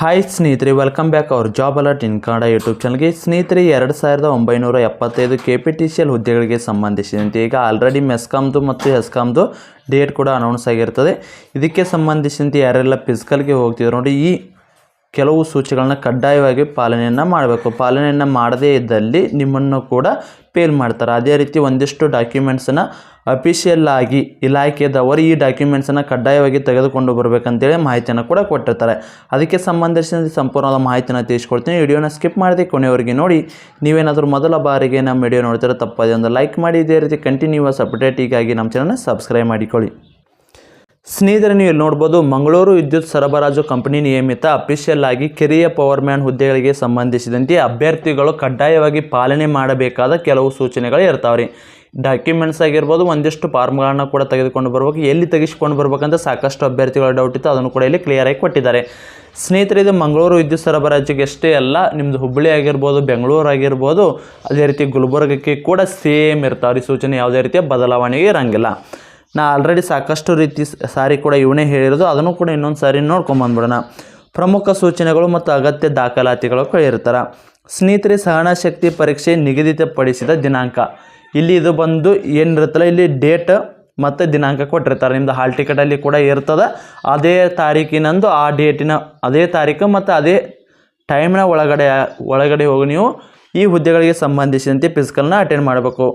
Hi ಸ್ನೇಹಿತರೆ welcome back our job alert in Kannada YouTube ಚಾನಲ್ಗೆ ಸ್ನೇಹಿತರೆ, ಎರಡು ಸಾವಿರದ ಒಂಬೈನೂರ ಎಪ್ಪತ್ತೈದು K P T C L ಹುದ್ದೆಗಳಿಗೆ ಸಂಬಂಧಿಸಿದಂತೆ ಈಗ ಆಲ್ರೆಡಿ ಮೆಸ್ಕಾಮ್ದು ಮತ್ತು ಎಸ್ಕಾಮ್ದು ಡೇಟ್ ಕೂಡ ಅನೌನ್ಸ್ ಆಗಿರ್ತದೆ. ಇದಕ್ಕೆ ಸಂಬಂಧಿಸಿದಂತೆ ಯಾರೆಲ್ಲ ಫಿಸಿಕಲ್ಗೆ ಹೋಗ್ತಿದ್ರು ನೋಡಿ, ಈ ಕೆಲವು ಸೂಚನೆಗಳನ್ನ ಕಡ್ಡಾಯವಾಗಿ ಪಾಲನೆಯನ್ನು ಮಾಡಬೇಕು. ಪಾಲನೆಯನ್ನು ಮಾಡದೇ ಇದ್ದಲ್ಲಿ ನಿಮ್ಮನ್ನು ಕೂಡ ಫೇಲ್ ಮಾಡ್ತಾರೆ. ಅದೇ ರೀತಿ ಒಂದಿಷ್ಟು ಡಾಕ್ಯುಮೆಂಟ್ಸನ್ನು ಅಫಿಷಿಯಲ್ ಆಗಿ ಇಲಾಖೆದವರು ಈ ಡಾಕ್ಯುಮೆಂಟ್ಸನ್ನು ಕಡ್ಡಾಯವಾಗಿ ತೆಗೆದುಕೊಂಡು ಬರಬೇಕಂತೇಳಿ ಮಾಹಿತಿಯನ್ನು ಕೂಡ ಕೊಟ್ಟಿರ್ತಾರೆ. ಅದಕ್ಕೆ ಸಂಬಂಧಿಸಿದ ಸಂಪೂರ್ಣವಾದ ಮಾಹಿತಿಯನ್ನು ತಿಳಿಸ್ಕೊಡ್ತೀನಿ. ವಿಡಿಯೋನ ಸ್ಕಿಪ್ ಮಾಡದೆ ಕೊನೆಯವರೆಗೆ ನೋಡಿ. ನೀವೇನಾದರೂ ಮೊದಲ ಬಾರಿಗೆ ನಮ್ಮ ವಿಡಿಯೋ ನೋಡ್ತಾರೆ ತಪ್ಪದೆ ಒಂದು ಲೈಕ್ ಮಾಡಿ. ಇದೇ ರೀತಿ ಕಂಟಿನ್ಯೂಸ್ ಅಪ್ಡೇಟಿಗಾಗಿ ನಮ್ಮ ಚಾನಲ್ನ ಸಬ್ಸ್ಕ್ರೈಬ್ ಮಾಡಿಕೊಳ್ಳಿ. ಸ್ನೇಹಿತರೆ, ನೀವು ಇಲ್ಲಿ ನೋಡ್ಬೋದು ಮಂಗಳೂರು ವಿದ್ಯುತ್ ಸರಬರಾಜು ಕಂಪನಿ ನಿಯಮಿತ ಅಫಿಷಿಯಲ್ ಆಗಿ ಕಿರಿಯ ಪವರ್ ಮ್ಯಾನ್ ಹುದ್ದೆಗಳಿಗೆ ಸಂಬಂಧಿಸಿದಂತೆ ಅಭ್ಯರ್ಥಿಗಳು ಕಡ್ಡಾಯವಾಗಿ ಪಾಲನೆ ಮಾಡಬೇಕಾದ ಕೆಲವು ಸೂಚನೆಗಳು ಇರ್ತಾವೆ ರೀ ಡಾಕ್ಯುಮೆಂಟ್ಸ್ ಆಗಿರ್ಬೋದು, ಒಂದಿಷ್ಟು ಫಾರ್ಮ್ಗಳನ್ನ ಕೂಡ ತೆಗೆದುಕೊಂಡು ಬರ್ಬೇಕು. ಎಲ್ಲಿ ತೆಗೆಸ್ಕೊಂಡು ಬರಬೇಕಂತ ಸಾಕಷ್ಟು ಅಭ್ಯರ್ಥಿಗಳ ಡೌಟ್ ಇತ್ತು, ಅದನ್ನು ಕೂಡ ಇಲ್ಲಿ ಕ್ಲಿಯರಾಗಿ ಕೊಟ್ಟಿದ್ದಾರೆ. ಸ್ನೇಹಿತರೆ, ಇದು ಮಂಗಳೂರು ವಿದ್ಯುತ್ ಸರಬರಾಜಿಗೆ ಅಷ್ಟೇ ಅಲ್ಲ ನಿಮ್ಮದು ಹುಬ್ಬಳ್ಳಿ ಆಗಿರ್ಬೋದು ಬೆಂಗಳೂರು ಆಗಿರ್ಬೋದು, ಅದೇ ರೀತಿ ಗುಲ್ಬರ್ಗಕ್ಕೆ ಕೂಡ ಸೇಮ್ ಇರ್ತಾವ್ರಿ. ಸೂಚನೆ ಯಾವುದೇ ರೀತಿಯ ಬದಲಾವಣೆಗೆ ಇರಂಗಿಲ್ಲ. ನಾ ಆಲ್ರೆಡಿ ಸಾಕಷ್ಟು ರೀತಿ ಸಾರಿ ಕೂಡ ಇವನೇ ಹೇಳಿರೋದು, ಅದನ್ನು ಕೂಡ ಇನ್ನೊಂದು ಸಾರಿ ನೋಡ್ಕೊಂಬಂದ್ಬಿಡೋಣ ಪ್ರಮುಖ ಸೂಚನೆಗಳು ಮತ್ತು ಅಗತ್ಯ ದಾಖಲಾತಿಗಳು ಇರ್ತಾರೆ ಸ್ನೇಹಿತರೆ, ಸಹನಶಕ್ತಿ ಪರೀಕ್ಷೆ ನಿಗದಿತಪಡಿಸಿದ ದಿನಾಂಕ. ಇಲ್ಲಿ ಇದು ಬಂದು ಏನಿರುತ್ತಲ್ಲ, ಇಲ್ಲಿ ಡೇಟ್ ಮತ್ತು ದಿನಾಂಕ ಕೊಟ್ಟಿರ್ತಾರೆ. ನಿಮ್ಮದು ಹಾಲ್ ಟಿಕೆಟಲ್ಲಿ ಕೂಡ ಇರ್ತದೆ. ಅದೇ ತಾರೀಕಿನಂದು ಆ ಡೇಟಿನ ಅದೇ ತಾರೀಕು ಮತ್ತು ಅದೇ ಟೈಮ್ನ ಒಳಗಡೆ ಒಳಗಡೆ ಹೋಗಿ ನೀವು ಈ ಹುದ್ದೆಗಳಿಗೆ ಸಂಬಂಧಿಸಿದಂತೆ ಫಿಸಿಕಲ್ನ ಅಟೆಂಡ್ ಮಾಡಬೇಕು.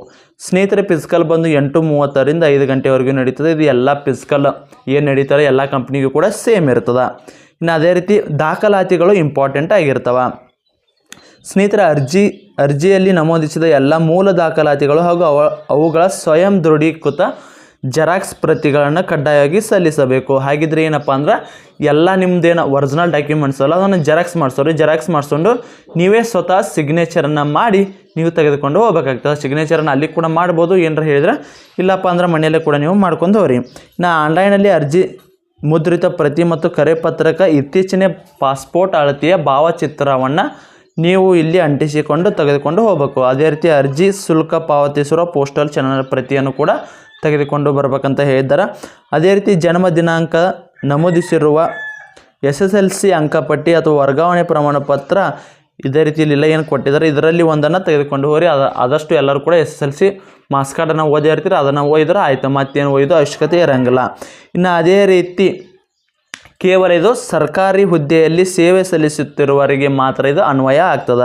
ಸ್ನೇಹಿತರೆ ಫಿಸಿಕಲ್ ಬಂದು ಎಂಟು ಮೂವತ್ತರಿಂದ ಐದು ಗಂಟೆವರೆಗೂ ನಡೀತದೆ. ಇದು ಎಲ್ಲ ಫಿಸಿಕಲ್ ಏನು ನಡೀತಾರೆ, ಎಲ್ಲ ಕಂಪ್ನಿಗೂ ಕೂಡ ಸೇಮ್ ಇರ್ತದೆ. ಇನ್ನು ಅದೇ ರೀತಿ ದಾಖಲಾತಿಗಳು ಇಂಪಾರ್ಟೆಂಟ್ ಆಗಿರ್ತವೆ. ಸ್ನೇಹಿತರ, ಅರ್ಜಿ, ಅರ್ಜಿಯಲ್ಲಿ ನಮೂದಿಸಿದ ಎಲ್ಲ ಮೂಲ ದಾಖಲಾತಿಗಳು ಹಾಗೂ ಅವ, ಅವುಗಳ ಸ್ವಯಂ ದೃಢೀಕೃತ ಜೆರಾಕ್ಸ್ ಪ್ರತಿಗಳನ್ನು ಕಡ್ಡಾಯವಾಗಿ ಸಲ್ಲಿಸಬೇಕು. ಹಾಗಿದ್ರೆ ಏನಪ್ಪ ಅಂದ್ರೆ ಎಲ್ಲ ನಿಮ್ಮದೇನು ಒರಿಜಿನಲ್ ಡಾಕ್ಯುಮೆಂಟ್ಸ್ ಅಲ್ಲ ಅದನ್ನು ಜೆರಾಕ್ಸ್ ಮಾಡಿಸೋರು ಜೆರಾಕ್ಸ್ ಮಾಡಿಸ್ಕೊಂಡು ನೀವೇ ಸ್ವತಃ ಸಿಗ್ನೇಚರನ್ನು ಮಾಡಿ ನೀವು ತೆಗೆದುಕೊಂಡು ಹೋಗ್ಬೇಕಾಗ್ತದೆ. ಸಿಗ್ನೇಚರನ್ನು ಅಲ್ಲಿ ಕೂಡ ಮಾಡ್ಬೋದು, ಏನಾರ ಹೇಳಿದ್ರೆ ಇಲ್ಲಪ್ಪ ಅಂದ್ರೆ ಮನೆಯಲ್ಲೇ ಕೂಡ ನೀವು ಮಾಡ್ಕೊಂಡು ಹೋಗ್ರಿ. ನಾ ಆನ್ಲೈನಲ್ಲಿ ಅರ್ಜಿ ಮುದ್ರಿತ ಪ್ರತಿ ಮತ್ತು ಕರೆಪತ್ರಕ ಇತ್ತೀಚಿನ ಪಾಸ್ಪೋರ್ಟ್ ಅಳತೆಯ ಭಾವಚಿತ್ರವನ್ನು ನೀವು ಇಲ್ಲಿ ಅಂಟಿಸಿಕೊಂಡು ತೆಗೆದುಕೊಂಡು ಹೋಗಬೇಕು. ಅದೇ ರೀತಿ ಅರ್ಜಿ, ಶುಲ್ಕ ಪಾವತಿಸಿರುವ ಪೋಸ್ಟಲ್ ಚಾನಲ್ ಪ್ರತಿಯನ್ನು ಕೂಡ ತೆಗೆದುಕೊಂಡು ಬರಬೇಕಂತ ಹೇಳಿದ್ದಾರೆ. ಅದೇ ರೀತಿ ಜನ್ಮ ದಿನಾಂಕ ನಮೂದಿಸಿರುವ ಎಸ್ ಎಸ್ ಎಲ್ ಸಿ ಅಂಕಪಟ್ಟಿ ಅಥವಾ ವರ್ಗಾವಣೆ ಪ್ರಮಾಣ ಪತ್ರ ಇದೇ ರೀತಿಯಲ್ಲಿ ಏನು ಕೊಟ್ಟಿದ್ದಾರೆ. ಇದರಲ್ಲಿ ಒಂದನ್ನು ತೆಗೆದುಕೊಂಡು ಹೋಗ್ರಿ. ಅದು, ಆದಷ್ಟು ಎಲ್ಲರೂ ಕೂಡ S S L C marks ಕಾರ್ಡನ್ನು ಓದಿ ಇರ್ತೀರ ಅದನ್ನು ಓದಿದ್ರೆ ಆಯಿತು. ಮತ್ತೇನು ಓದೋ ಅವಶ್ಯಕತೆ ಇರೋಂಗಿಲ್ಲ. ಇನ್ನು ಅದೇ ರೀತಿ ಕೇವಲ ಇದು ಸರ್ಕಾರಿ ಹುದ್ದೆಯಲ್ಲಿ ಸೇವೆ ಸಲ್ಲಿಸುತ್ತಿರುವವರಿಗೆ ಮಾತ್ರ ಇದು ಅನ್ವಯ ಆಗ್ತದ.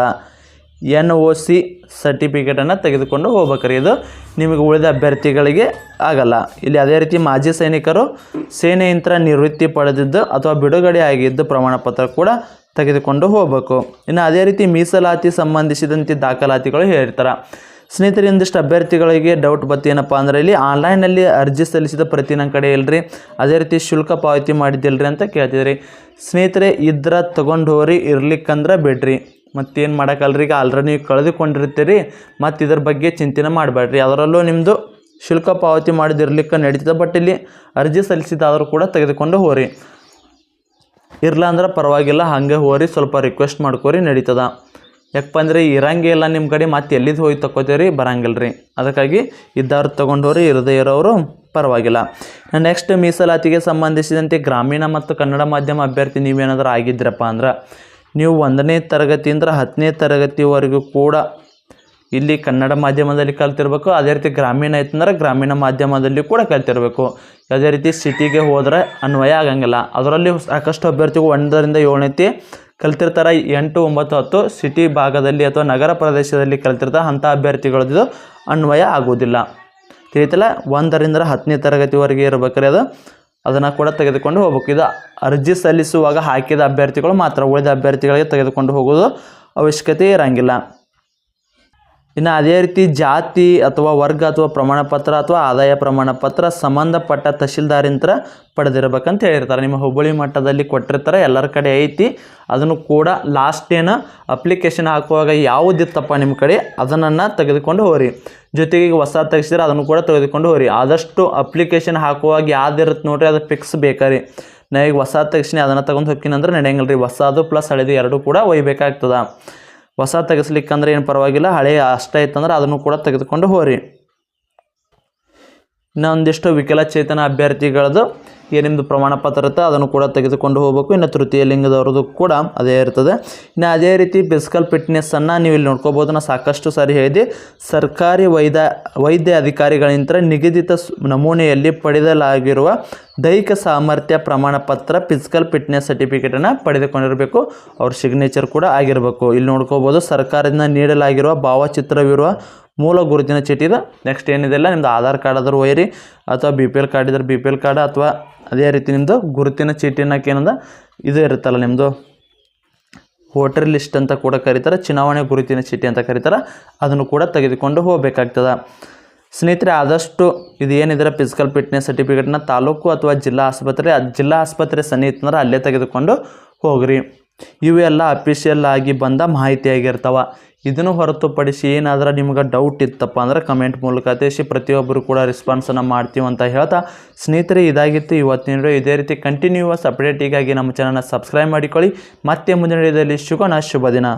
ಎನ್ ಒ ಸಿ ಸರ್ಟಿಫಿಕೇಟನ್ನು ತೆಗೆದುಕೊಂಡು ಹೋಗ್ಬೇಕ್ರಿ. ಇದು ನಿಮಗೆ ಉಳಿದ ಅಭ್ಯರ್ಥಿಗಳಿಗೆ ಆಗಲ್ಲ. ಇಲ್ಲಿ ಅದೇ ರೀತಿ ಮಾಜಿ ಸೈನಿಕರು ಸೇನೆಯಂತ್ರ ನಿವೃತ್ತಿ ಪಡೆದಿದ್ದು ಅಥವಾ ಬಿಡುಗಡೆ ಆಗಿದ್ದು ಪ್ರಮಾಣ ಪತ್ರ ಕೂಡ ತೆಗೆದುಕೊಂಡು ಹೋಗಬೇಕು. ಇನ್ನು ಅದೇ ರೀತಿ ಮೀಸಲಾತಿ ಸಂಬಂಧಿಸಿದಂತೆ ದಾಖಲಾತಿಗಳು ಹೇಳ್ತಾರೆ ಸ್ನೇಹಿತರೆ ಒಂದಿಷ್ಟು ಅಭ್ಯರ್ಥಿಗಳಿಗೆ ಡೌಟ್ ಬತ್ತು ಏನಪ್ಪ ಅಂದ್ರೆ ಇಲ್ಲಿ ಆನ್ಲೈನಲ್ಲಿ ಅರ್ಜಿ ಸಲ್ಲಿಸಿದ ಪ್ರತಿ ನನ್ನ ಕಡೆ ಇಲ್ಲರಿ ಅದೇ ರೀತಿ ಶುಲ್ಕ ಪಾವತಿ ಮಾಡಿದ್ದಿಲ್ಲರಿ ಅಂತ ಕೇಳ್ತಿದ್ರಿ. ಸ್ನೇಹಿತರೆ, ಇದ್ರ ತೊಗೊಂಡು ಹೋಗ್ರಿ ಇರ್ಲಿಕ್ಕಂದ್ರೆ ಬಿಡ್ರಿ. ಮತ್ತೇನು ಮಾಡೋಕ್ಕಲ್ರಿ ಈಗ ಆಲ್ರೆಡಿ ನೀವು ಕಳೆದುಕೊಂಡಿರ್ತೀರಿ. ಮತ್ತು ಇದ್ರ ಬಗ್ಗೆ ಚಿಂತನೆ ಮಾಡಬೇಡ್ರಿ. ಅದರಲ್ಲೂ ನಿಮ್ಮದು ಶುಲ್ಕ ಪಾವತಿ ಮಾಡಿದಿರ್ಲಿಕ್ಕೆ ನಡೀತದೆ ಬಟ್ ಇಲ್ಲಿ ಅರ್ಜಿ ಸಲ್ಲಿಸಿದಾದರೂ ಕೂಡ ತೆಗೆದುಕೊಂಡು ಹೋರಿ ಇರಲ್ಲ ಅಂದ್ರೆ ಪರವಾಗಿಲ್ಲ, ಹಾಗೆ ಹೋರಿ ಸ್ವಲ್ಪ ರಿಕ್ವೆಸ್ಟ್ ಮಾಡ್ಕೋರಿ, ನಡೀತದ. ಯಾಕಪ್ಪ ಅಂದರೆ ಇರಂಗೇ ಇಲ್ಲ ನಿಮ್ಮ ಕಡೆ ಮತ್ತೆ ಎಲ್ಲಿದ್ದು ಹೋಗಿ ತಗೋತೀರಿ ಬರಂಗಿಲ್ಲ ರೀ ಅದಕ್ಕಾಗಿ ಇದ್ದವ್ರು ತೊಗೊಂಡೋರಿ ಇರದೇ ಇರೋರು ಪರವಾಗಿಲ್ಲ. ನೆಕ್ಸ್ಟ್ ಮೀಸಲಾತಿಗೆ ಸಂಬಂಧಿಸಿದಂತೆ ಗ್ರಾಮೀಣ ಮತ್ತು ಕನ್ನಡ ಮಾಧ್ಯಮ ಅಭ್ಯರ್ಥಿ ನೀವೇನಾದರೂ ಆಗಿದ್ರಪ್ಪ ಅಂದ್ರೆ ನೀವು ಒಂದನೇ ತರಗತಿಯಿಂದ ಹತ್ತನೇ ತರಗತಿವರೆಗೂ ಕೂಡ ಇಲ್ಲಿ ಕನ್ನಡ ಮಾಧ್ಯಮದಲ್ಲಿ ಕಲ್ತಿರ್ಬೇಕು. ಅದೇ ರೀತಿ ಗ್ರಾಮೀಣ ಐತಂದ್ರೆ ಗ್ರಾಮೀಣ ಮಾಧ್ಯಮದಲ್ಲಿ ಕೂಡ ಕಲ್ತಿರ್ಬೇಕು. ಯಾವುದೇ ರೀತಿ ಸಿಟಿಗೆ ಹೋದರೆ ಅನ್ವಯ ಆಗಂಗಿಲ್ಲ. ಅದರಲ್ಲಿ ಸಾಕಷ್ಟು ಅಭ್ಯರ್ಥಿಗಳು ಒಂದರಿಂದ ಏಳನೇತಿ ಕಲ್ತಿರ್ತಾರೆ. ಎಂಟು, ಒಂಬತ್ತು, ಹತ್ತು ಸಿಟಿ ಭಾಗದಲ್ಲಿ ಅಥವಾ ನಗರ ಪ್ರದೇಶದಲ್ಲಿ ಕಲ್ತಿರ್ತಾರೆ. ಅಂಥ ಅಭ್ಯರ್ಥಿಗಳದ್ದು ಅನ್ವಯ ಆಗೋದಿಲ್ಲ ತಿಳಿತಲ್ಲ ಒಂದರಿಂದ ಹತ್ತನೇ ತರಗತಿವರೆಗೆ ಇರಬೇಕಾದ್ರೆ ಅದು ಅದನ್ನು ಕೂಡ ತೆಗೆದುಕೊಂಡು ಹೋಗ್ಬೇಕು. ಇದು ಅರ್ಜಿ ಸಲ್ಲಿಸುವಾಗ ಹಾಕಿದ ಅಭ್ಯರ್ಥಿಗಳು ಮಾತ್ರ ಉಳಿದ ಅಭ್ಯರ್ಥಿಗಳಿಗೆ ತೆಗೆದುಕೊಂಡು ಹೋಗೋದು ಅವಶ್ಯಕತೆ ಇರಂಗಿಲ್ಲ. ಇನ್ನು ಅದೇ ರೀತಿ ಜಾತಿ ಅಥವಾ ವರ್ಗ ಅಥವಾ ಪ್ರಮಾಣ ಪತ್ರ ಅಥವಾ ಆದಾಯ ಪ್ರಮಾಣ ಪತ್ರ ಸಂಬಂಧಪಟ್ಟ ತಹಶೀಲ್ದಾರಿಂತ್ರ ಪಡೆದಿರ್ಬೇಕಂತ ಹೇಳಿರ್ತಾರೆ. ನಿಮ್ಮ ಹುಬ್ಬಳ್ಳಿ ಮಟ್ಟದಲ್ಲಿ ಕೊಟ್ಟಿರ್ತಾರೆ. ಎಲ್ಲರ ಕಡೆ ಐತಿ. ಅದನ್ನು ಕೂಡ ಲಾಸ್ಟ್ ಏನು ಅಪ್ಲಿಕೇಶನ್ ಹಾಕುವಾಗ ಯಾವುದಿತ್ತಪ್ಪ ನಿಮ್ಮ ಕಡೆ ಅದನ್ನು ತೆಗೆದುಕೊಂಡು ಹೋಗ್ರಿ. ಜೊತೆಗೆ ಈಗ ಹೊಸ ತೆಗೆಸಿದ್ರೆ ಅದನ್ನು ಕೂಡ ತೆಗೆದುಕೊಂಡು ಹೋಗ್ರಿ. ಆದಷ್ಟು ಅಪ್ಲಿಕೇಶನ್ ಹಾಕುವಾಗ ಯಾವ್ದಿರುತ್ತೆ ನೋಡ್ರಿ, ಅದು ಫಿಕ್ಸ್ ಬೇಕಾರಿ ನಾ ಈಗ ಹೊಸ ತೆಗಿಸ್ನಿ, ಅದನ್ನು ತಗೊಂಡು ಹೋಗ್ತೀನಿ ನಡೆಯಂಗಿಲ್ಲ ರೀ ಹೊಸದು ಪ್ಲಸ್ ಹಳೆದು ಎರಡೂ ಕೂಡ ಒಯ್ಬೇಕಾಗ್ತದ. ಹೊಸ ತೆಗೆಸ್ಲಿಕ್ಕಂದ್ರೆ ಏನು ಪರವಾಗಿಲ್ಲ ಹಳೆ ಅಷ್ಟ ಇತ್ತಂದ್ರೆ ಅದನ್ನು ಕೂಡ ತೆಗೆದುಕೊಂಡು ಹೋರಿ ಇನ್ನೊಂದಿಷ್ಟು ವಿಕಲಚೇತನ ಅಭ್ಯರ್ಥಿಗಳದ್ದು ಏನು ಪ್ರಮಾಣ ಪತ್ರ ಇರುತ್ತೆ ಅದನ್ನು ಕೂಡ ತೆಗೆದುಕೊಂಡು ಹೋಗಬೇಕು. ಇನ್ನು ತೃತೀಯ ಲಿಂಗದವ್ರದ್ದು ಕೂಡ ಅದೇ ಇರ್ತದೆ. ಇನ್ನು ಅದೇ ರೀತಿ ಫಿಸಿಕಲ್ ಫಿಟ್ನೆಸ್ಸನ್ನು ನೀವು ಇಲ್ಲಿ ನೋಡ್ಕೋಬೋದು ನಾನು ಸಾಕಷ್ಟು ಸಾರಿ ಹೇಳಿದೆ ಸರ್ಕಾರಿ ವೈದ್ಯ ವೈದ್ಯ ಅಧಿಕಾರಿಗಳಿಂದ ನಿಗದಿತ ನಮೂನೆಯಲ್ಲಿ ಪಡೆದಲಾಗಿರುವ ದೈಹಿಕ ಸಾಮರ್ಥ್ಯ ಪ್ರಮಾಣ ಪತ್ರ ಫಿಸಿಕಲ್ ಫಿಟ್ನೆಸ್ ಸರ್ಟಿಫಿಕೇಟನ್ನು ಪಡೆದುಕೊಂಡಿರಬೇಕು. ಅವ್ರ ಸಿಗ್ನೇಚರ್ ಕೂಡ ಆಗಿರಬೇಕು. ಇಲ್ಲಿ ನೋಡ್ಕೋಬೋದು, ಸರ್ಕಾರದಿಂದ ನೀಡಲಾಗಿರುವ ಭಾವಚಿತ್ರವಿರುವ ಮೂಲ ಗುರುತಿನ ಚೀಟಿ ಇದೆ. ನೆಕ್ಸ್ಟ್ ಏನಿದೆಲ್ಲ ನಿಮ್ದು ಆಧಾರ್ ಕಾರ್ಡ್ ಆದರೂ ಒಯ್ಯಿರಿ, ಅಥವಾ ಬಿ ಪಿ ಎಲ್ ಕಾರ್ಡ್ ಇದ್ರೆ ಬಿ ಪಿ ಎಲ್ ಕಾರ್ಡ್ ಅಥವಾ ಅದೇ ರೀತಿ ನಿಮ್ಮದು ಗುರುತಿನ ಚೀಟಿನಕ್ಕೆ ಏನಂದ, ಇದು ಇರುತ್ತಲ್ಲ ನಿಮ್ಮದು ವೋಟರ್ ಲಿಸ್ಟ್ ಅಂತ ಕೂಡ ಕರೀತಾರೆ, ಚುನಾವಣೆ ಗುರುತಿನ ಚೀಟಿ ಅಂತ ಕರೀತಾರೆ, ಅದನ್ನು ಕೂಡ ತೆಗೆದುಕೊಂಡು ಹೋಗಬೇಕಾಗ್ತದೆ. ಸ್ನೇಹಿತರೆ, ಆದಷ್ಟು ಇದು ಏನಿದ್ರೆ ಫಿಸಿಕಲ್ ಫಿಟ್ನೆಸ್ ಸರ್ಟಿಫಿಕೇಟ್ನ ತಾಲೂಕು ಅಥವಾ ಜಿಲ್ಲಾ ಆಸ್ಪತ್ರೆ ಜಿಲ್ಲಾ ಆಸ್ಪತ್ರೆ ಸನ್ನಿ ಅಲ್ಲೇ ತೆಗೆದುಕೊಂಡು ಹೋಗ್ರಿ. ಇವೆಲ್ಲ ಅಫಿಷಿಯಲ್ ಆಗಿ ಬಂದ ಮಾಹಿತಿಯಾಗಿರ್ತಾವ. ಇದನ್ನು ಹೊರತುಪಡಿಸಿ ಏನಾದರೂ ನಿಮ್ಗೆ ಡೌಟ್ ಇತ್ತಪ್ಪ ಅಂದ್ರೆ ಕಮೆಂಟ್ ಮೂಲಕ ತಿಳಿಸಿ ಪ್ರತಿಯೊಬ್ಬರು ಕೂಡ ರೆಸ್ಪಾನ್ಸನ್ನು ಮಾಡ್ತೀವಿ ಅಂತ ಹೇಳ್ತಾ ಸ್ನೇಹಿತರೆ, ಇದಾಗಿತ್ತು ಇವತ್ತಿನ ಇದೇ ರೀತಿ ಕಂಟಿನ್ಯೂವಸ್ ಅಪ್ಡೇಟಿಗಾಗಿ ನಮ್ಮ ಚಾನಲ್ನ ಸಬ್ಸ್ಕ್ರೈಬ್ ಮಾಡಿಕೊಳ್ಳಿ. ಮತ್ತೆ ಮುಂದಿನ ವಿಡಿಯೋದಲ್ಲಿ ಶುಭನ ಶುಭ ದಿನ.